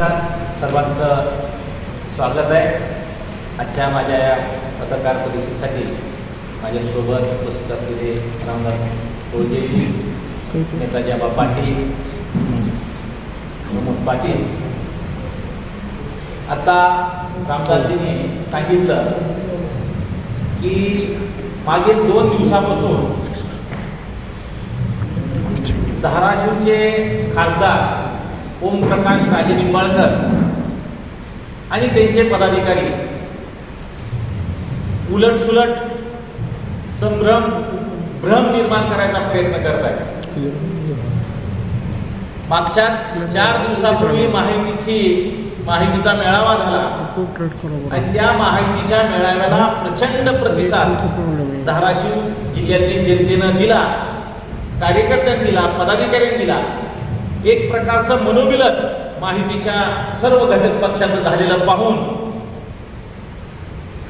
सर्वांचं स्वागत आहे. आजच्या माझ्या या पत्रकार परिषदेसाठी माझ्यासोबत उपस्थित असलेले रामदास कोळजेजी नेताजी आबा पाटील प्रमोद पाटील. आता रामदासजींनी सांगितलं की मागील दोन दिवसापासून धाराशिवचे खासदार ओमप्रकाश राजे निंबाळकर आणि त्यांचे पदाधिकारी. उलट सुलट संभ्रम भ्रम निर्माण करायचा प्रयत्न करत आहेत मागच्या चार दिवसापूर्वी माहितीची माहितीचा मेळावा झाला. आणि त्या माहितीच्या मेळाव्याला प्रचंड प्रतिसाद धाराशिव जिल्ह्यातील जनतेनं दिला. कार्यकर्त्यांनी दिला पदाधिकाऱ्यांनी दिला. एक प्रकारचं मनोविलन माहितीच्या सर्व घटक पक्षाचं झालेलं पाहून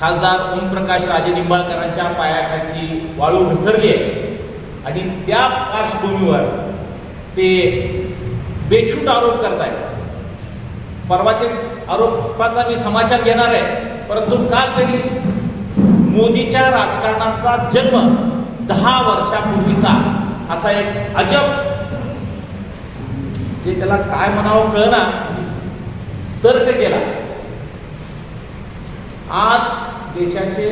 खासदार ओमप्रकाश राजे निंबाळकरांच्या पायाखाची वाळू घसरली आहे. आणि त्या पार्श्वभूमीवर ते बेछूट आरोप करत आहेत परवाचे आरोपाचा मी समाचार घेणार आहे. परंतु काल त्यांनी मोदीच्या राजकारणाचा जन्म दहा वर्षापूर्वीचा असा एक अजब जे त्याला काय म्हणावं कळना तर्क केला. आज देशाचे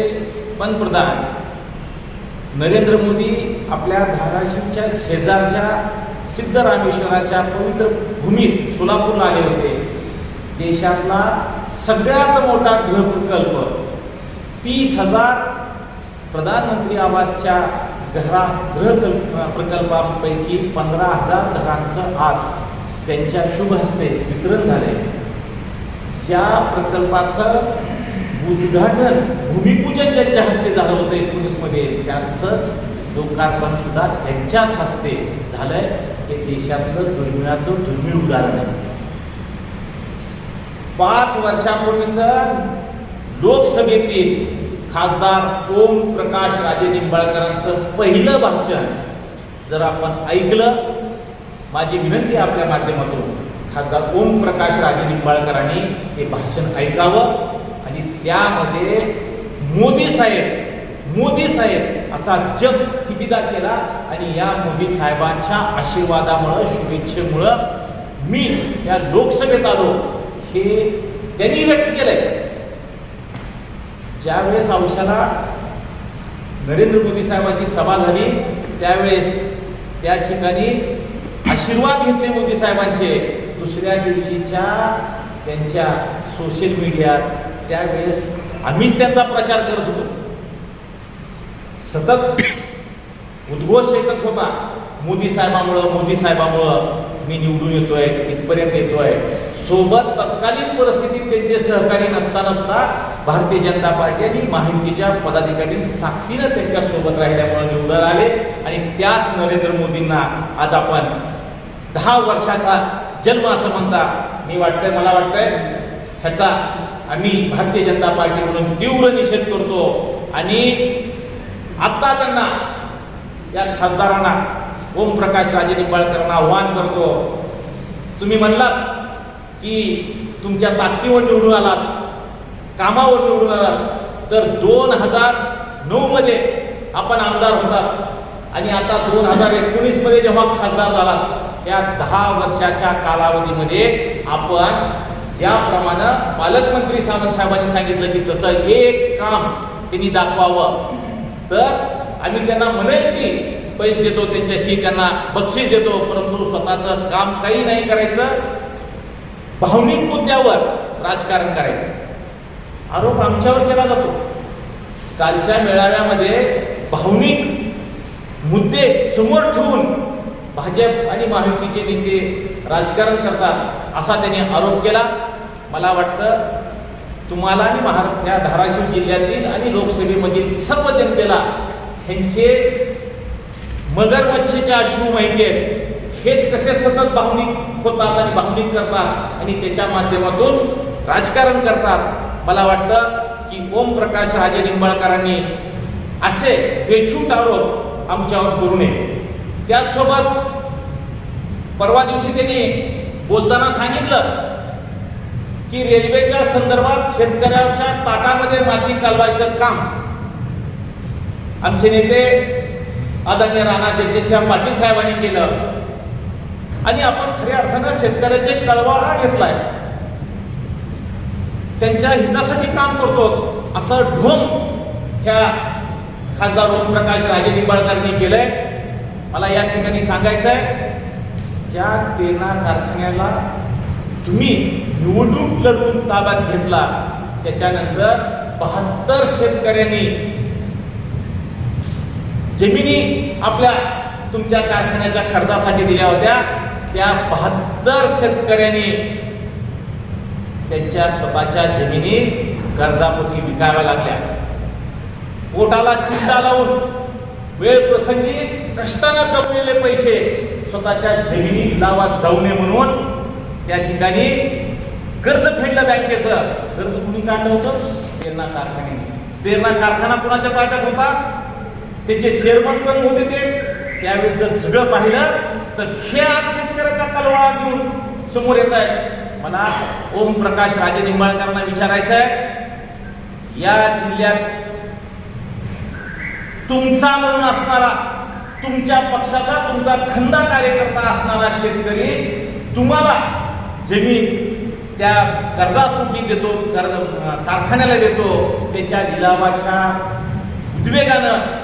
पंतप्रधान नरेंद्र मोदी आपल्या धाराशिवच्या शेजारच्या सिद्धरामेश्वराच्या पवित्र भूमीत सोलापूरला आले होते. देशातला सगळ्यात मोठा गृह प्रकल्प तीस हजार प्रधानमंत्री आवासच्या घरा गृह प्रकल्पांपैकी पंधरा हजार घरांचं आज त्यांच्या शुभ हस्ते वितरण झाले. ज्या प्रकल्पाचं उद्घाटन भूमिपूजन ज्यांच्या हस्ते झालं होतं एकोणीसमध्ये त्यांचंच लोकार्पण सुद्धा त्यांच्याच हस्ते झालंय. हे देशातलं दुर्मिळातलं दुर्मिळ उदाहरण आहे. पाच वर्षापूर्वीचं लोकसभेतील खासदार ओम प्रकाश राजे निंबाळकरांचं पहिलं भाषण जर आपण ऐकलं माझी विनंती आपल्या माध्यमातून खासदार ओम प्रकाश राजे निंबाळकरांनी हे भाषण ऐकावं आणि त्यामध्ये मोदी साहेब मोदी साहेब असा जग कितीदा केला आणि या मोदी साहेबांच्या आशीर्वादामुळं शुभेच्छेमुळं मी या लोकसभेत आलो हे त्यांनी व्यक्त केलंय. ज्यावेळेस अंशाला नरेंद्र मोदी साहेबांची सभा झाली त्यावेळेस त्या ठिकाणी आशीर्वाद घेतले मोदी साहेबांचे. दुसऱ्या दिवशीच्या त्यांच्या सोशल मीडियात त्यावेळेस आम्हीच त्यांचा प्रचार करत होतो. सतत उद्घोष एकच होता. मोदी साहेबामुळं मोदी साहेबामुळं मी निवडून येतोय इथपर्यंत येतोय. सोबत तत्कालीन परिस्थितीत त्यांचे सहकारी नसताना सुद्धा भारतीय जनता पार्टी आणि माहितीच्या पदाधिकारी ताकदीनं त्यांच्यासोबत राहिल्यामुळे निवडून आले. आणि त्याच नरेंद्र मोदींना आज आपण दहा वर्षाचा जन्म असं म्हणता मी वाटतंय मला वाटतंय. ह्याचा आम्ही भारतीय जनता पार्टी म्हणून तीव्र निषेध करतो. आणि आता त्यांना या खासदारांना ओमप्रकाश राजे निंबाळकरांना आव्हान करतो. तुम्ही म्हणलात की तुमच्या ताकदीवर निवडून आलात कामावर निवडून आलात तर दोन हजार नऊमध्ये आपण आमदार होतात. आणि आता दोन हजार एकोणीसमध्ये जेव्हा खासदार झालात या दहा वर्षाच्या कालावधीमध्ये आपण ज्याप्रमाणे पालकमंत्री सावंत साहेबांनी सांगितलं की तसं एक काम त्यांनी दाखवावं. तर आम्ही त्यांना म्हणेल की पैसे देतो त्यांच्याशी त्यांना बक्षीस देतो परंतु स्वतःचं काम काही नाही करायचं. भावनिक मुद्द्यावर राजकारण करायचं. आरोप आमच्यावर केला जातो. कालच्या मेळाव्यामध्ये भावनिक मुद्दे समोर ठेवून भाजप आणि महायुतीचे नेते राजकारण करतात असा त्यांनी आरोप केला. मला वाटतं तुम्हाला आणि महाराष्ट्र या धाराशिव जिल्ह्यातील आणि लोकसभेमधील सर्व जनतेला ह्यांचे मगरमच्छीचे अश्रू माहिती आहेत. हेच कसे सतत भावनिक होतात आणि भावनिक करतात आणि त्याच्या माध्यमातून राजकारण करतात. मला वाटतं की ओम प्रकाश राजे निंबाळकरांनी असे बेछूट आरोप आमच्यावर करू नये. त्याचसोबत परवा दिवशी त्यांनी बोलताना सांगितलं की रेल्वेच्या संदर्भात शेतकऱ्यांच्या ताटामध्ये माती कालवायचं काम. आमचे नेते आदरणीय राणा जगजितसिंह पाटील साहेबांनी केलं. आणि आपण खऱ्या अर्थानं शेतकऱ्याचे कळवा घेतलाय. त्यांच्या हितासाठी काम करतो असं ढोंग ह्या खासदार ओमप्रकाश राजे निंबाळकरांनी केलंय. मला या ठिकाणी सांगायचं आहे ज्या पेरणा कारखान्याला तुम्ही निवडणूक लढवून ताब्यात घेतला त्याच्यानंतर बहात्तर शेतकऱ्यांनी जमिनी आपल्या तुमच्या कारखान्याच्या कर्जासाठी दिल्या होत्या. त्या बहात्तर शेतकऱ्यांनी त्यांच्या स्वतःच्या जमिनी कर्जापोटी विकाव्या लागल्या. पोटाला चिंता लावून वेळ प्रसंगी कष्टानं कमवलेले पैसे स्वतःच्या जमिनी लावात जाऊ नये म्हणून त्या ठिकाणी कर्ज फेडलं बँकेचं. कर्ज कुणी काढलं होतं? तेरणा कारखाने तेरणा कारखाना कुणाच्या ताब्यात होता? त्याचे चेअरमन पण होते ते? त्यावेळी जर सगळं पाहिलं तर हे आज शेतकऱ्याच्या कलवाळा घेऊन समोर येत आहे मला ओम प्रकाश राजे निंबाळकरांना विचारायचं आहे या जिल्ह्यात तुमचा म्हणून असणारा तुमच्या पक्षाचा तुमचा खंदा कार्यकर्ता असणारा शेतकरी तुम्हाला जमीन त्या कर्जापोटी देतो कर्ज कारखान्याला देतो त्याच्या लिलावाच्या उद्वेगानं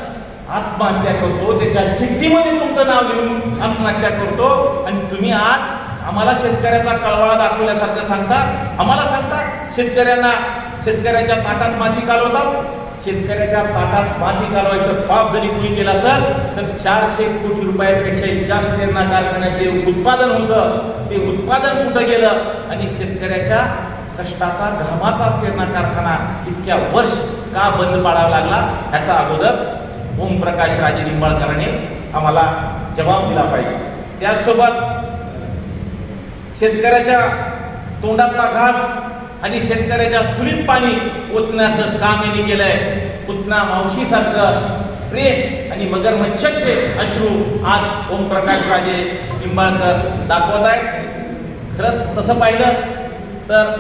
आत्महत्या करतो त्याच्या चिठ्ठीमध्ये तुमचं नाव लिहून आत्महत्या करतो. आणि तुम्ही आज आम्हाला शेतकऱ्याचा कळवळा दाखवल्यासारखं सांगता. आम्हाला सांगता शेतकऱ्यांना शेतकऱ्याच्या ताटात माती घालवतात शेतकऱ्याच्या ताटात माती घालवायचं पाप जरी कोणी केलं असेल तर चारशे कोटी रुपयापेक्षा जास्त तेरणा कारखान्याचे उत्पादन होतं. ते उत्पादन कुठं गेलं? आणि शेतकऱ्याच्या कष्टाचा घामाचा तेरणा कारखाना इतक्या वर्ष का बंद पाडावा लागला ह्याचा अगोदर ओमप्रकाश राजे निंबाळकरांनी आम्हाला जबाब दिला पाहिजे. त्याचसोबत शेतकऱ्याच्या तोंडातला घास आणि शेतकऱ्याच्या चुलीत पाणी ओतण्याचं काम यांनी केलंय. पुतना मावशीसारखं प्रेम आणि मगर मच्छचे अश्रू आज ओमप्रकाश राजे निंबाळकर दाखवत आहेत. खरं तसं पाहिलं तर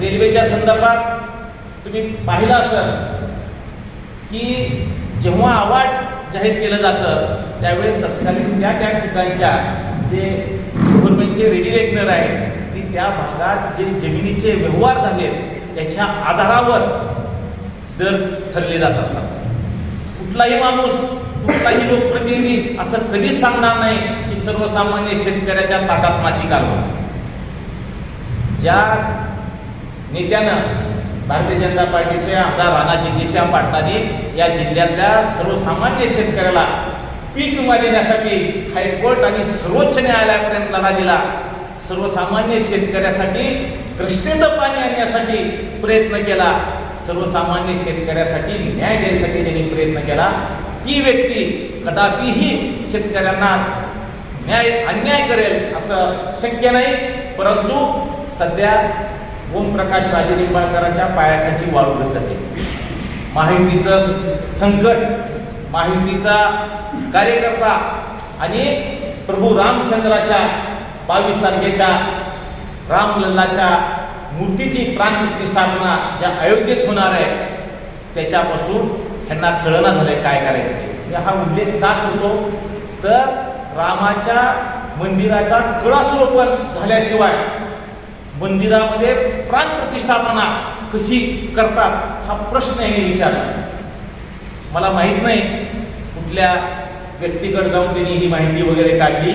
रेल्वेच्या संदर्भात तुम्ही पाहिलं असेल की जेव्हा आवाज जाहीर केलं जातं त्यावेळेस तत्कालीन त्या त्या ठिकाणच्या जे गव्हर्नमेंटचे रेडिरेक्टर आहेत की त्या भागात जे जमिनीचे व्यवहार झाले याच्या आधारावर दर ठरले जात असतात. कुठलाही माणूस कुठलाही लोकप्रतिनिधी असं कधीच सांगणार नाही की सर्वसामान्य शेतकऱ्याच्या ताटात माती घालवा ज्या नेत्यानं भारतीय जनता पार्टीचे आमदार राणाजी जिजीश्याम पाटलांनी या जिल्ह्यातल्या सर्वसामान्य शेतकऱ्याला पीक विमा देण्यासाठी हायकोर्ट आणि सर्वोच्च न्यायालयापर्यंत लढा दिला. सर्वसामान्य शेतकऱ्यासाठी कृष्णेचं पाणी आणण्यासाठी प्रयत्न केला. सर्वसामान्य शेतकऱ्यासाठी न्याय द्यायसाठी त्यांनी प्रयत्न केला. ती व्यक्ती कदापिही शेतकऱ्यांना न्याय अन्याय करेल असं शक्य नाही. परंतु सध्या ओमप्रकाश राजे निंबाळकरांच्या पायाखाची वाळू घसरली. माहितीचं संकट माहितीचा कार्यकर्ता आणि प्रभू रामचंद्राच्या बावीस तारखेच्या रामलल्लाच्या मूर्तीची प्राण प्रतिष्ठापना ज्या अयोध्येत होणार आहे त्याच्यापासून ह्यांना कळना झालंय काय करायचं ते. मी हा उल्लेख का करतो? तर रामाच्या मंदिराचा कळासरोपण झाल्याशिवाय मंदिरामध्ये प्राण प्रतिष्ठापना कशी करतात हा प्रश्न हे विचारला मला माहीत नाही कुठल्या व्यक्तीकडे जाऊन त्यांनी ही माहिती वगैरे काढली.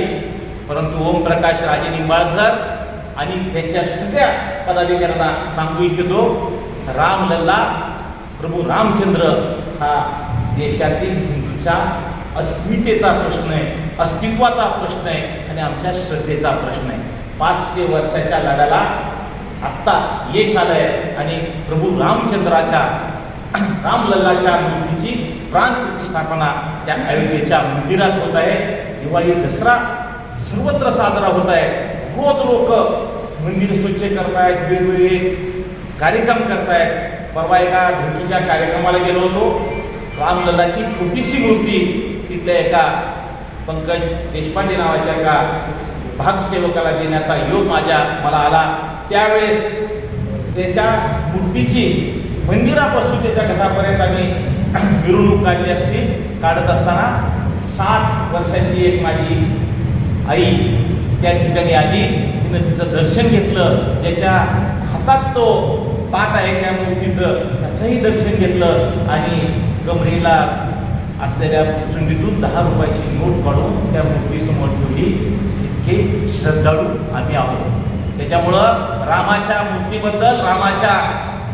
परंतु ओमप्रकाश राजे निंबाळकर आणि त्यांच्या सगळ्या पदाधिकाऱ्यांना सांगू इच्छितो रामलल्ला प्रभू रामचंद्र हा देशातील हिंदूच्या अस्मितेचा प्रश्न आहे अस्तित्वाचा प्रश्न आहे आणि आमच्या श्रद्धेचा प्रश्न आहे. पाचशे वर्षाच्या लढ्याला आत्ता यश आलंय आणि प्रभू रामचंद्राच्या रामलल्लाच्या मूर्तीची प्राण प्रतिष्ठापना त्या अयोध्येच्या मंदिरात होत आहे. दिवाळी दसरा सर्वत्र साजरा होत आहे. रोज लोक मंदिर स्वच्छ करतायत वेगवेगळे कार्यक्रम करतायत. परवा एका ढोकीच्या कार्यक्रमाला गेलो होतो. रामलल्लाची छोटीशी मूर्ती तिथल्या एका पंकज देशपांडे नावाच्या एका भागसेवकाला देण्याचा योग माझ्या मला आला. त्यावेळेस त्याच्या मूर्तीची मंदिरापासून त्याच्या घरापर्यंत आम्ही मिरवणूक काढली असती. काढत असताना साठ वर्षाची एक माझी आई त्या ठिकाणी आली तिनं तिचं दर्शन घेतलं ज्याच्या हातात तो पाठ आहे त्या मूर्तीचं त्याचंही दर्शन घेतलं आणि कमरेला असलेल्या चुंडीतून दहा रुपयाची नोट काढून त्या मूर्तीसमोर ठेवली. इतके श्रद्धाळू आम्ही आहोत. त्याच्यामुळं रामाच्या मूर्तीबद्दल रामाच्या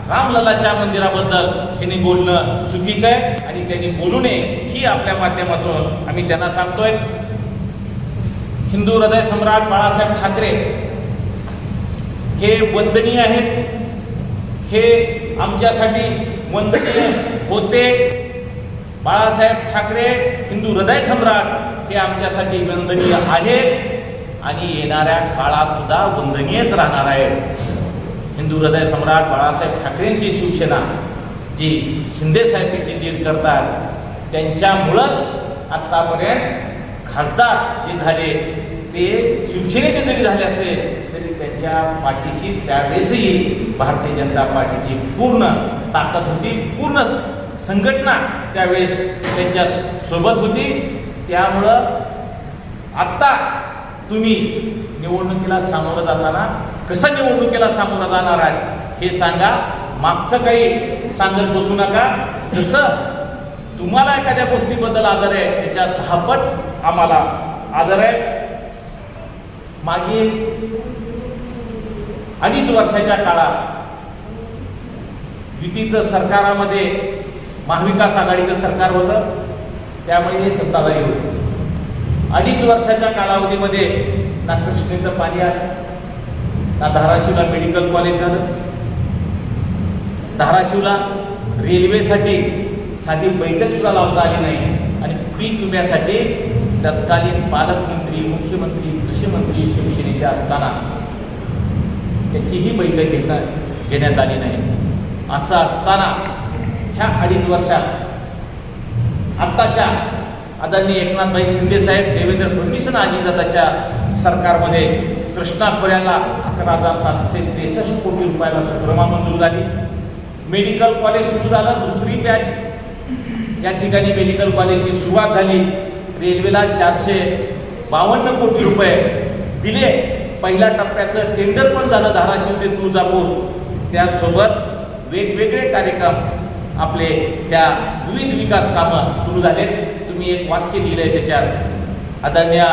रामललाच्या मंदिराबद्दल त्यांनी बोलणं चुकीचं आहे आणि त्यांनी बोलू नये ही आपल्या माध्यमातून आम्ही त्यांना सांगतोय. हिंदू हृदय सम्राट बाळासाहेब ठाकरे हे वंदनीय आहेत. हे आमच्यासाठी वंदनीय होते. बाळासाहेब ठाकरे हिंदू हृदय सम्राट हे आमच्यासाठी वंदनीय आहेत. आणि येणाऱ्या काळात सुद्धा वंदनीयच राहणार आहेत. हिंदू हृदय सम्राट बाळासाहेब ठाकरेंची शिवसेना जी शिंदे साहेब लीड करतात त्यांच्यामुळंच आत्तापर्यंत खासदार जे झाले ते शिवसेनेचे जरी झाले असले तरी त्यांच्या पाठीशी त्यावेळेसही भारतीय जनता पार्टीची पूर्ण ताकद होती पूर्ण संघटना त्यावेळेस त्यांच्यासोबत होती. त्यामुळं आत्ता तुम्ही निवडणुकीला सामोरं जाताना कसं निवडणुकीला सामोरं जाणार आहे हे सांगा. मागचं काही सांगत बसू नका. जसं तुम्हाला एखाद्या गोष्टीबद्दल आदर आहे त्याच्या दहापट आम्हाला आदर आहे. मागील अडीच वर्षाच्या काळात युतीचं सरकारामध्ये महाविकास आघाडीचं सरकार होतं त्यामुळे हे सत्ताधारी होते. अडीच वर्षाच्या कालावधीमध्ये ना कृष्णेचं पाणी आलं ना धाराशिवला मेडिकल कॉलेज झालं. धाराशिवला रेल्वेसाठी साधी बैठक सुद्धा लावता आली नाही. आणि पीक विम्यासाठी तत्कालीन पालकमंत्री मुख्यमंत्री कृषीमंत्री शिवसेनेचे असताना त्याचीही बैठक घेता घेण्यात आली नाही. असं असताना ह्या अडीच वर्षात आत्ताच्या आदरणीय एकनाथभाई शिंदे साहेब देवेंद्र फडणवीस आणि सरकारमध्ये कृष्णा खोऱ्याला अकरा हजार सातशे त्रेसष्ट कोटी रुपयाला सुक्रमा मंजूर झाली. मेडिकल कॉलेज सुरू झालं दुसरी बॅच या ठिकाणी मेडिकल कॉलेजची सुरुवात झाली. रेल्वेला चारशे बावन्न कोटी रुपये दिले. पहिल्या टप्प्याचं टेंडर पण झालं धाराशिव ते तुळजापूर. त्यासोबत वेगवेगळे कार्यक्रम आपले त्या विविध विकास कामं सुरू झाले तुम्ही एक वाक्य आहे त्याच्यात. आदरणीय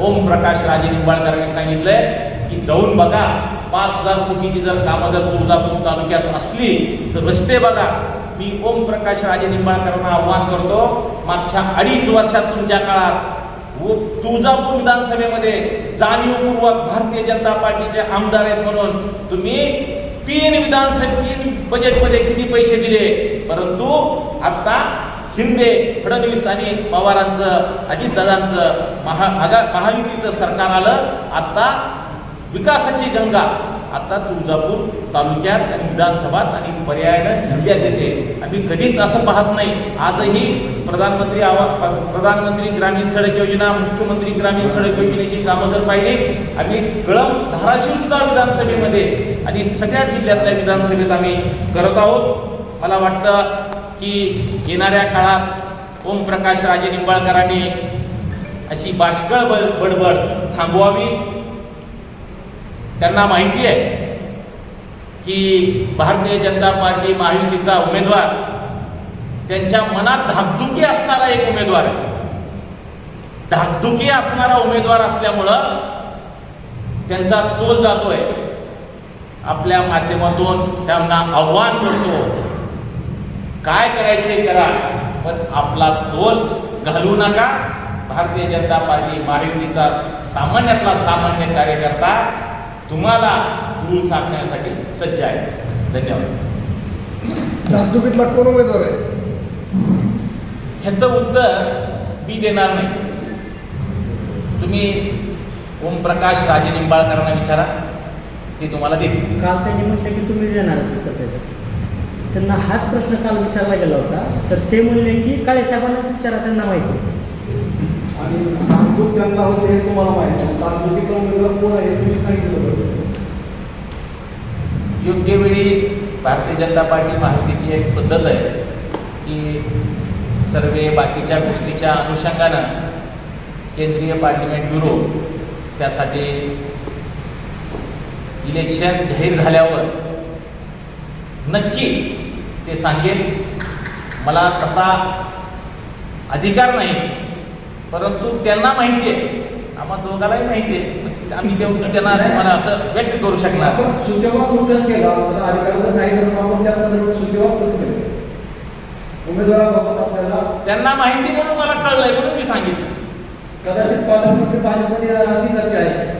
ओम प्रकाश राजे निंबाळकरांनी सांगितलंय की जाऊन बघा पाच हजार कोटीची जर कामं जर तुळजापूर तालुक्यात असली तर रस्ते बघा. मी ओम प्रकाश राजे निंबाळकरांना आव्हान करतो मागच्या अडीच वर्षात तुमच्या काळात तुळजापूर विधानसभेमध्ये जाणीवपूर्वक भारतीय जनता पार्टीचे आमदार आहेत म्हणून तुम्ही तीन विधानसभे तीन बजेटमध्ये किती पैसे दिले? परंतु आता शिंदे फडणवीस आणि पवारांचं अजितदादांचं महा महायुतीचं सरकार आलं. आता विकासाची गंगा आता तुळजापूर तालुक्यात आणि विधानसभात आणि पर्यायानं जिल्ह्यात येते. आम्ही कधीच असं पाहत नाही. आजही प्रधानमंत्री आवा प्रधानमंत्री ग्रामीण सडक योजना मुख्यमंत्री ग्रामीण सडक योजनेची कामं जर पाहिली आम्ही कळम धाराशिव सुद्धा विधानसभेमध्ये आणि सगळ्या जिल्ह्यातल्या विधानसभेत आम्ही करत आहोत. मला वाटतं की येणाऱ्या काळात ओमप्रकाश राजे निंबाळकरांनी अशी बाष्कळ बड बडबड थांबवावी. त्यांना माहिती आहे की भारतीय जनता पार्टी महायुतीचा उमेदवार त्यांच्या मनात धाकधुकी असणारा एक उमेदवार आहे. धाकधुकी असणारा उमेदवार असल्यामुळं त्यांचा तोल जातोय. आपल्या माध्यमातून त्यांना आव्हान करतो. काय करायचे करा पण आपला तोल घालू नका. भारतीय जनता पार्टी महायुतीचा सामान्यातला सामान्य कार्यकर्ता तुम्हाला धूळ साधण्यासाठी सज्ज आहे. धन्यवाद. कोण उमेदवार आहे? ह्याचं उत्तर मी देणार नाही. तुम्ही ओमप्रकाश राजे निंबाळकरांना विचारा. ते तुम्हाला देतील. काल त्यांनी म्हटलं की तुम्ही देणार उत्तर त्याचं त्यांना हाच प्रश्न काल विचारला गेला होता. तर ते म्हणले की काळे साहेबांनाच विचारा त्यांना माहिती आहे. आणि तांदूळ त्यांना होते हे तुम्हाला माहिती आहे. धाकधुकीचा उमेदवार कोण आहे तुम्ही सांगितलं पाहिजे योग्य वेळी भारतीय जनता पार्टी माहितीची एक पद्धत आहे की सर्वे बाकीच्या गोष्टीच्या अनुषंगानं केंद्रीय पार्लिमेंट ब्युरो त्यासाठी इलेक्शन जाहीर झाल्यावर नक्की ते सांगेल. मला तसा अधिकार नाही. परंतु त्यांना माहिती आहे. आम्हा दोघालाही माहिती आहे. आम्ही तेवढं त्यांना मला असं व्यक्त करू शकणार आपण सूचना नोटीस केला. अधिकार जर नाही तर आपण त्या संदर्भात कसं केलं. उमेदवाराबाबत आपल्याला त्यांना माहिती म्हणून मला कळलंय म्हणून मी सांगितलं. कदाचित पालकमंत्री भाजपमध्ये अशी चर्चा आहे.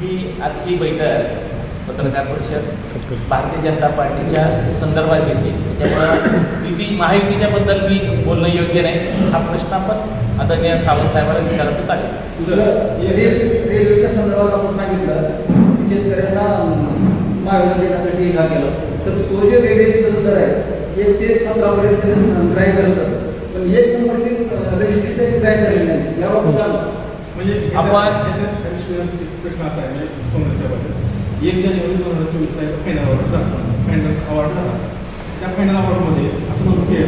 ही बैठक पत्रकार परिषद भारतीय जनता पार्टीच्या संदर्भात घेतली त्याच्यामुळं युती महायुतीच्याबद्दल मी बोलणं योग्य नाही. हा प्रश्न आपण आदरणीय सावंत साहेबांना दुसरं रेल रेल्वेच्या संदर्भात आपण सांगितलं की शेतकऱ्यांना मागणी देण्यासाठी हा केलं. तर तो जे रेल्वेचं दर आहे एक ते सतरापर्यंत ड्राईव्ह करतात पण एक नंबरची रजिस्ट्री ते ड्राईव्ह झालेली नाही. याबाबत? म्हणजे आपण- प्रश्न प्रश्न असा आहे म्हणजे एक जानेवारी दोन हजार चोवीसला याचा फायनल अवॉर्ड झाला फायनल अवॉर्ड झाला. त्या फायनल अवॉर्डमध्ये असं नमूद केलं